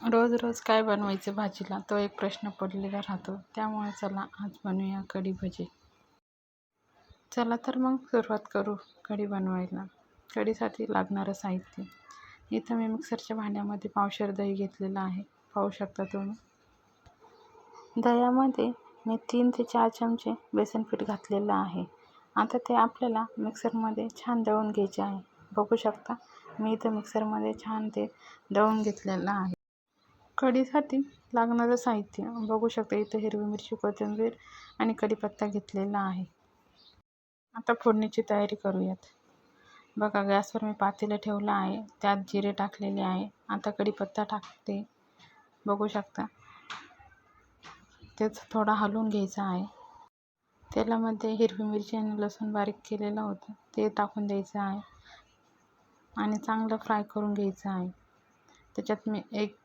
रोज रोज काय बनवायचं भाजीला? तो एक प्रश्न पडलेला राहतो. त्यामुळे चला आज बनवूया कढी भजी. चला तर मग सुरुवात करू कढी बनवायला. कढीसाठी लागणारं साहित्य. इथं मी मिक्सरच्या भांड्यामध्ये पावशेर दही घेतलेलं आहे. पाहू शकता तुम्ही. दह्यामध्ये मी तीन ते चार चमचे बेसन पीठ घातलेलं आहे. आता ते आपल्याला मिक्सरमध्ये छान दळून घ्यायचे आहे. बघू शकता मी इथं मिक्सरमध्ये छान ते दळून घेतलेलं आहे. कढीसाठी लागणारं साहित्य. बघू शकता इथं हिरवी मिरची कोथिंबीर आणि कढीपत्ता घेतलेला आहे. आता फोडणीची तयारी करूयात. बघा गॅसवर मी पातेलं ठेवलं आहे. त्यात जिरे टाकलेले आहे. आता कढीपत्ता टाकते. बघू शकता तेच थोडा हलवून घ्यायचा आहे. तेलामध्ये हिरवी मिरची आणि लसूण बारीक केलेलं होतं. ते टाकून द्यायचं आहे. आणि चांगलं फ्राय करून घ्यायचं आहे. त्याच्यात मी एक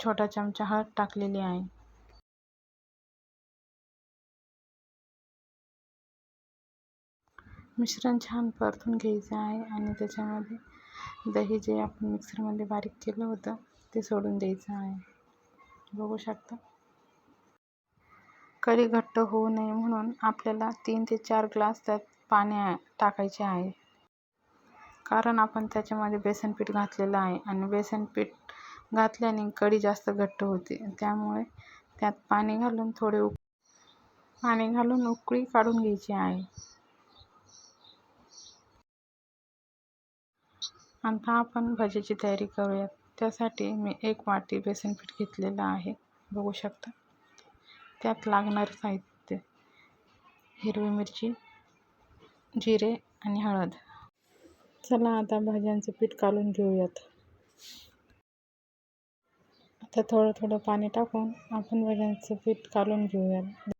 छोटा चमचा हळद टाकलेली आहे. मिश्रण छान परतून घ्यायचं आहे आणि त्याच्यामध्ये दही जे आपण मिक्सरमध्ये बारीक केलं होतं ते सोडून द्यायचं आहे. बघू शकता. कढी घट्ट होऊ नये म्हणून आपल्याला तीन ते चार ग्लास त्यात पाणी टाकायचे आहे. कारण आपण त्याच्यामध्ये बेसन पीठ घातलेलं आहे आणि बेसन पीठ घातल्याने कढी जास्त घट्ट होते. त्यामुळे त्यात पाणी घालून थोडे उक पाणी घालून उकळी काढून घ्यायची आहे. आता आपण भजीची तयारी करूयात. त्यासाठी मी एक वाटी बेसन पीठ घेतलेलं आहे. बघू शकता. त्यात लागणारं साहित्य हिरवी मिरची जिरे आणि हळद. चला आता भाज्यांचं पीठ काढून घेऊयात. तर थोडं थोडं पाणी टाकून आपण भाज्यांचं पीठ काढून घेऊयात.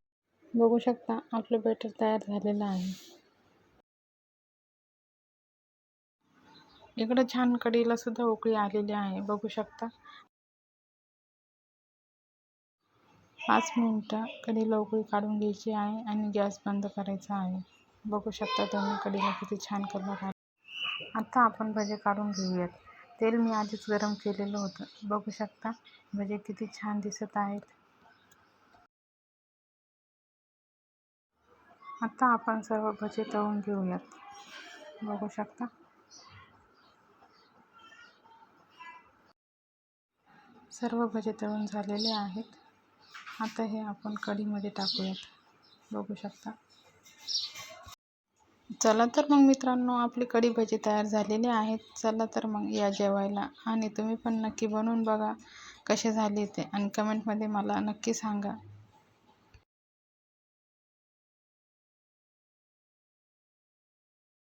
बघू शकता आपलं बेटर तयार झालेलं आहे. इकडं छान कढीला सुद्धा उकळी आलेली आहे. बघू शकता. पाच मिनटं कढीला उकळी काढून घ्यायची आहे आणि गॅस बंद करायचा आहे. बघू शकता तुम्ही कढीला किती छान कलर आहे आता आपण भजे काढून घेऊयात. तेल मी आधीच गरम केलेलं होतं. बघू शकता भजे किती छान दिसत आहेत. आता आपण सर्व भजे तळून घेऊयात. बघू शकता. सर्व भजे तळून झालेले आहेत. आता हे आपण कढीमध्ये टाकूयात. बघू शकता. चला तर मग मित्रांनो आपली कढी भजी तयार झालेली आहेत. चला तर मग या जेवायला. आणि तुम्ही पण नक्की बनवून बघा कसे झाले ते. आणि कमेंटमध्ये मला नक्की सांगा.